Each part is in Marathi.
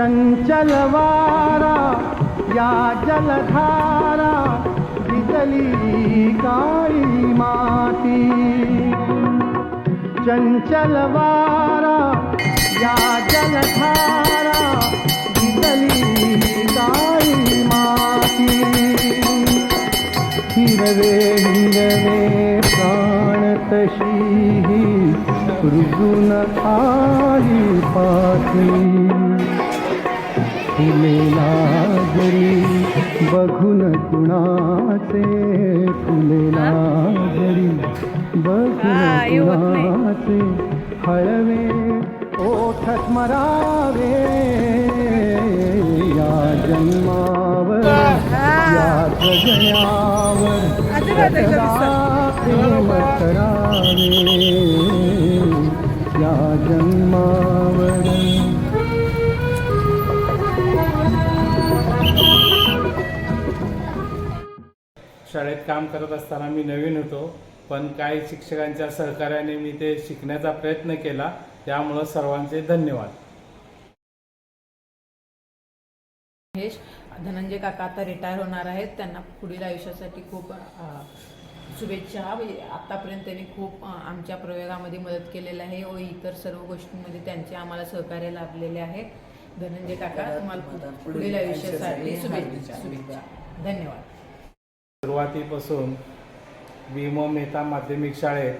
चञ्चलवारा या जलधारा खारा पितली गायि मा या जलधारा खारा पितली कुणाचे हळवे ओठ स्मरावे या जन्मावर या प्रेम करावे या जन्मावर. शाळेत काम करत असताना मी नवीन होतो. पण काही शिक्षकांच्या सहकार्याने मी ते शिकण्याचा प्रयत्न केला. त्यामुळं सर्वांचे धन्यवाद. महेश धनंजय काका आता रिटायर होणार आहेत. त्यांना पुढील आयुष्यासाठी खूप शुभेच्छा. आतापर्यंत त्यांनी खूप आमच्या प्रयोगामध्ये मदत केलेली आहे व इतर सर्व गोष्टींमध्ये त्यांचे आम्हाला सहकार्य लाभलेले आहे. धनंजय काका तुम्हाला पुढील आयुष्यासाठी शुभेच्छा. शुभेच्छा. धन्यवाद. सुरुवातीपासून भीम मेहता माध्यमिक शाळेत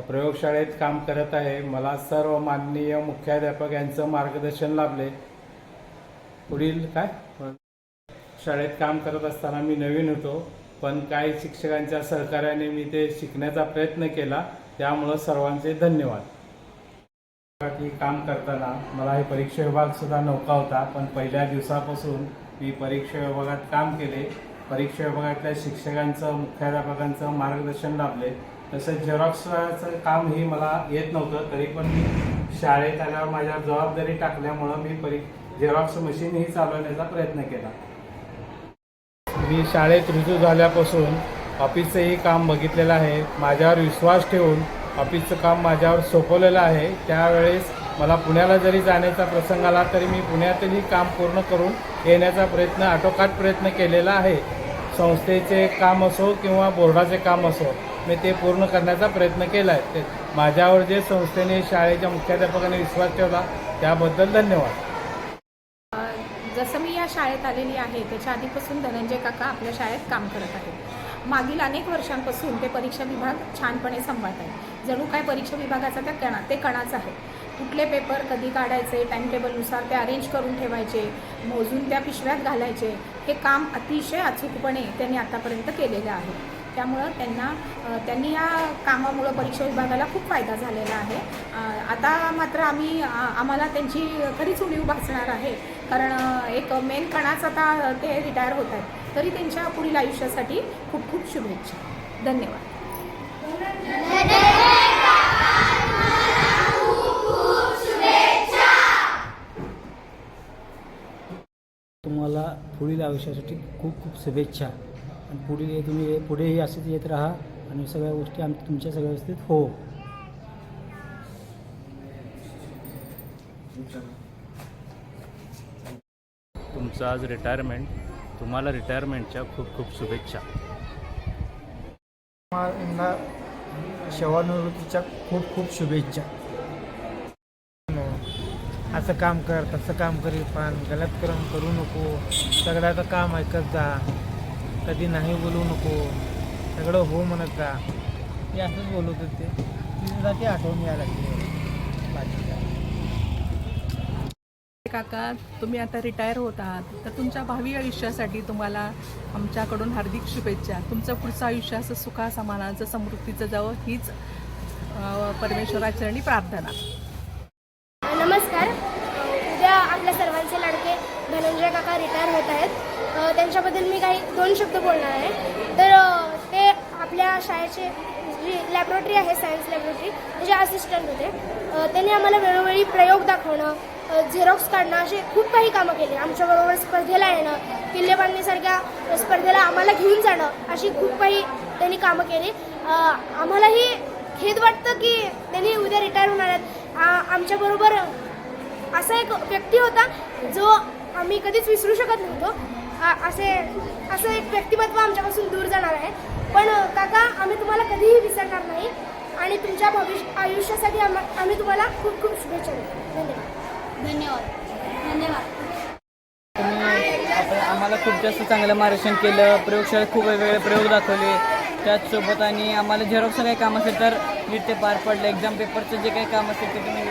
प्रयोगशाळेत काम करत आहे. मला सर्व माननीय मुख्याध्यापक यांचं मार्गदर्शन लाभले. पुढील काय? शाळेत काम करत असताना मी नवीन होतो पण काही शिक्षकांच्या सहकार्याने मी ते शिकण्याचा प्रयत्न केला. त्यामुळं सर्वांचे धन्यवाद. की काम करताना मला हे परीक्षा विभाग सुद्धा नौका होता पण पहिल्या दिवसापासून मी परीक्षा विभागात काम केले. परीक्षा विभागातल्या शिक्षकांचं मुख्याध्यापकांचं मार्गदर्शन लाभले. तसंच झेरॉक्सचं कामही मला येत नव्हतं तरी पण मी शाळेत आल्यावर माझ्या जबाबदारी टाकल्यामुळं मी परी झेरॉक्स मशीनही चालवण्याचा प्रयत्न केला. मी शाळेत रुजू झाल्यापासून ऑफिसचंही काम बघितलेलं आहे. माझ्यावर विश्वास ठेवून ऑफिसचं काम माझ्यावर सोपवलेलं आहे. त्यावेळेस मला पुण्याला जरी जाण्याचा प्रसंग आला तरी मी पुण्यातही काम पूर्ण करून येण्याचा प्रयत्न आटोकाट प्रयत्न केलेला आहे. संस्थेचे काम असो किंवा बोर्डाचे काम असो मी ते पूर्ण करण्याचा प्रयत्न केला आहे ते माझ्यावर जे संस्थेने शाळेच्या मुख्याध्यापकाने विश्वास ठेवला त्याबद्दल धन्यवाद. जसं मी या शाळेत आलेली आहे त्याच्या आधीपासून धनंजय काका आपल्या शाळेत काम करत आहेत. मागील अनेक वर्षांपासून ते परीक्षा विभाग छानपणे सांभाळत आहेत. जणू काय परीक्षा विभागाचा त्या कणा ते कणाच आहे. कुठले पेपर कधी काढायचे टाईम टेबलनुसार ते अरेंज करून ठेवायचे मोजून त्या पिशव्यात घालायचे. हे काम अतिशय अचूकपणे त्यांनी आतापर्यंत केलेलं आहे. त्यामुळं त्यांना त्यांनी या कामामुळं परीक्षा विभागाला खूप फायदा झालेला आहे. आता मात्र आम्ही आम्हाला त्यांची खरीच उणीव भासणार आहे. कारण एक मेन कणाच आता ते रिटायर होत आहेत. तरी त्यांच्या पुढील आयुष्यासाठी खूप खूप शुभेच्छा. धन्यवाद. पुढील आयुष्यासाठी खूप खूप शुभेच्छा. आणि पुढील तुम्ही पुढेही असेच येत राहा आणि सगळ्या गोष्टी आम तुमच्या सगळ्या व्यवस्थित हो. तुमचं आज रिटायरमेंट तुम्हाला रिटायरमेंटच्या खूप खूप शुभेच्छा. सेवानिवृत्तीच्या खूप खूप शुभेच्छा. असं काम कर तसं काम करी पण गलत कर्म करू नको. सगळ्याचं काम ऐकत जा. कधी नाही बोलू नको. सगळं हो म्हणत जा. हे असंच बोलत होते. तिच्यासाठी आठवण यायला लागली. काका तुम्ही आता रिटायर होत आहात. तर तुमच्या भावी आयुष्यासाठी तुम्हाला आमच्याकडून हार्दिक शुभेच्छा. तुमचं पुढचं आयुष्य असं सुखा समानाचं समृद्धीचं जावं हीच परमेश्वराचरणी प्रार्थना नमस्कार उद्या आपल्या सर्वांचे लाडके धनंजय काका रिटायर होत आहेत. त्यांच्याबद्दल मी काही दोन शब्द बोलणार आहे. तर ते आपल्या शाळेचे जी लॅबोरेटरी आहे सायन्स लॅबोरेटरी त्याचे असिस्टंट होते. त्यांनी आम्हाला वेळोवेळी प्रयोग दाखवणं झेरॉक्स काढणं असे खूप काही कामं केली. आमच्याबरोबर स्पर्धेला येणं किल्ले बांधणीसारख्या स्पर्धेला आम्हाला घेऊन जाणं अशी खूप काही त्यांनी कामं केली. आम्हालाही खेद वाटतं की त्यांनी उद्या रिटायर होणार आहेत. आमच्याबरोबर असा एक व्यक्ती होता जो आम्ही कधीच विसरू शकत नव्हतो. असे असं एक व्यक्तिमत्व आमच्यापासून दूर जाणार आहे. पण काका आम्ही तुम्हाला कधीही विसरणार नाही आणि तुमच्या भविष्य आयुष्यासाठी आम्हा आम्ही तुम्हाला खूप खूप शुभेच्छा देतो. धन्यवाद. धन्यवाद. धन्यवाद. आम्हाला खूप जास्त चांगलं मार्गदर्शन केलं. प्रयोगशाळेत खूप वेगवेगळे प्रयोग दाखवले. त्याचसोबत आणि आम्हाला झेरॉक्सचं काही काम असेल तर नीट ते पार पडलं. एक्झाम पेपरचं जे काही काम असेल ते तुम्ही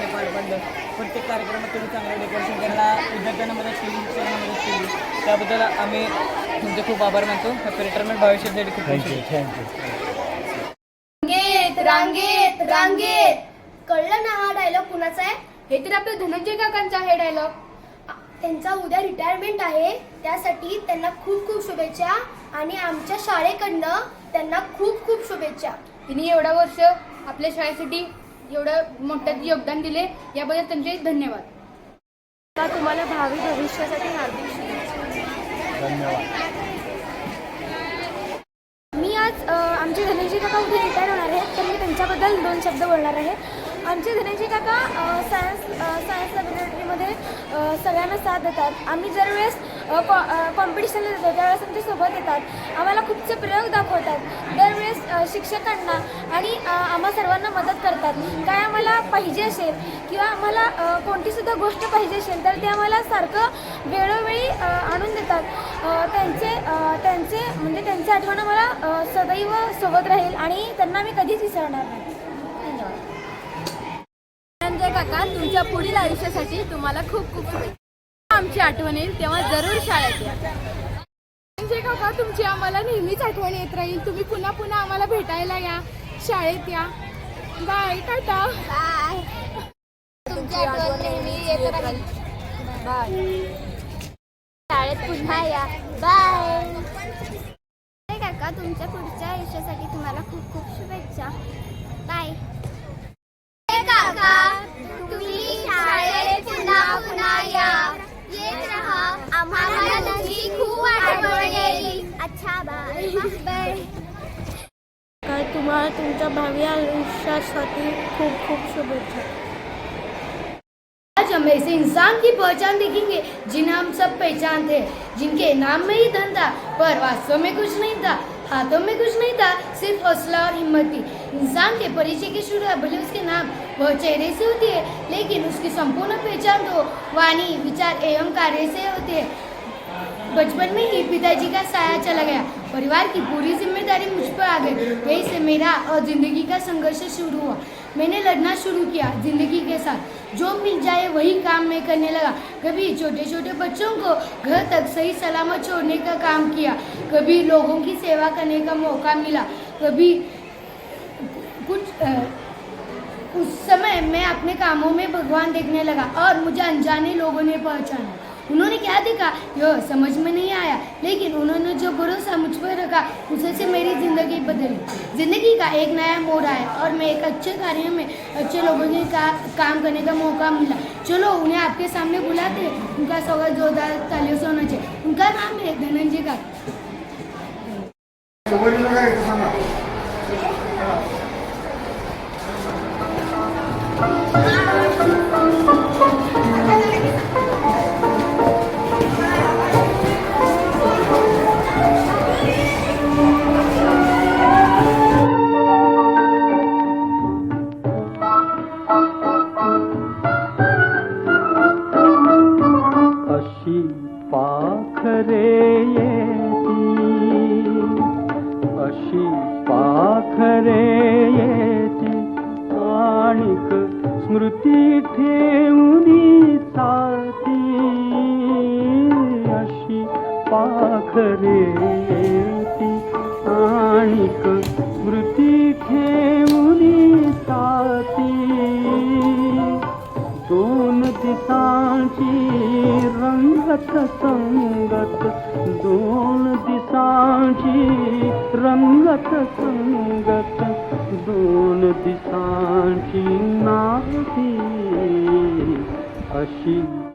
व्यवस्थितपणे पार पडलं प्रत्येक कार्यक्रमात तुम्ही चांगलं डेकोरेशन करायला विद्यार्थ्यांना मदत केली शिक्षकांना मदत केली. त्याबद्दल आम्ही तुमचे खूप आभार मानतो. रिटायरमेंट भविष्यासाठी खूप थँक्यू थँक्यू रांगेत रांगेत रांगेत. कळलं ना हा डायलॉग कुणाचा आहे? हे तर आपल्या धनंजय काकांचा आहे डायलॉग त्यांचा उद्या रिटायरमेंट आहे. त्यासाठी त्यांना खूप खूप शुभेच्छा. आणि आमच्या शाळेकडनं त्यांना खूप खूप शुभेच्छा. तिने एवढा वर्ष आपल्या शाळेसाठी एवढं मोठं योगदान दिले याबद्दल त्यांचे धन्यवाद. का तुम्हाला भावी भविष्यासाठी हार्दिक शुभेच्छा. धन्यवाद मी आज आमचे धनंजय काका उद्या रिटायर होणार आहेत तर मी त्यांच्याबद्दल दोन शब्द बोलणार आहे. आमचे धनंजय काका सायन्स सायन्स लॅबोरेटरीमध्ये सगळ्यांना साथ देतात. आम्ही जर वेळेस कॉम्पिटिशनला जातो त्यावेळेस आमच्यासोबत येतात. आम्हाला खूपसे प्रयोग दाखवतात. दरवेळेस शिक्षकांना आणि आम्हा सर्वांना मदत करतात. काय आम्हाला पाहिजे असेल किंवा आम्हाला कोणतीसुद्धा गोष्ट पाहिजे असेल तर ते आम्हाला सारखं वेळोवेळी आणून देतात. त्यांचे त्यांचे म्हणजे त्यांची आठवण आम्हाला सदैव सोबत राहील आणि त्यांना मी कधीच विसरणार नाही. धन्यवाद. काका. तुमच्या पुढील आयुष्यासाठी तुम्हाला खूप खूप आमची आठवण येईल तेव्हा जरूर शाळेत या. संजय काका तुमची आम्हाला नेहमीच आठवण येत राहील. तुम्ही पुन्हा पुन्हा आम्हाला भेटायला या. शाळेत या. बाय टाटा. बाय तुमची आठवण नेहमी येत राहील. बाय शाळेत पुन्हा या. बाय काका तुमच्या पुढच्या आयुष्यासाठी तुम्हाला खूप खूप शुभेच्छा. बाय काका तुम्ही शाळेत पुन्हा पुन्हा या. आम्हाला तुमची खूप आठवण येईल अच्छा बाय. बाय. काय तुम्हाला तुमच्या भावी आयुष्यासाठी खूप खूप शुभेच्छा. आज हम ऐसे इंसान की पहचान देखेंगे जिन्हें हम सब पहचानते हैं जिनके नाम में ही धन था पर वास्तव में कुछ नहीं था। हाथों में कुछ नहीं था, सिर्फ़ हौसला और हिम्मत थी। इंसान के परिचय की शुरुआत भले उसके नाम वह चेहरे से होती है, लेकिन उसकी संपूर्ण पहचान तो वाणी, विचार एवं कार्य से होती है। बचपन में ही पिताजी का साया चला गया। परिवार की पूरी ज़िम्मेदारी मुझ पर आ गई। यही से मेरा और ज़िंदगी का संघर्ष शुरू हुआ। मैंने लड़ना शुरू किया ज़िंदगी के साथ। जो मिल जाए वही काम मैं करने लगा। कभी छोटे छोटे बच्चों को घर तक सही सलामत छोड़ने का काम किया। कभी लोगों की सेवा करने का मौका मिला। कभी कुछ अ, उस समय मैं अपने कामों में भगवान देखने लगा और मुझे अनजाने लोगों ने पहचाना। उन्होंने क्या देखा? यह समझ में नहीं आया। लेकिन उन्होंने जो भरोसा मुझ पर रखा उसे से मेरी ज़िंदगी बदली। ज़िंदगी का एक नया मोड़ आया और मैं एक अच्छे कार्य में अच्छे लोगों के का, काम करने का मौका मिला। चलो उन्हें आपके सामने बुलाते उनका स्वागत जोरदार तालियों से होना चाहिए। उनका नाम है धनंजय का। संगत दोन दिसांची रंगत संगत दोन दिसांची नाती अशी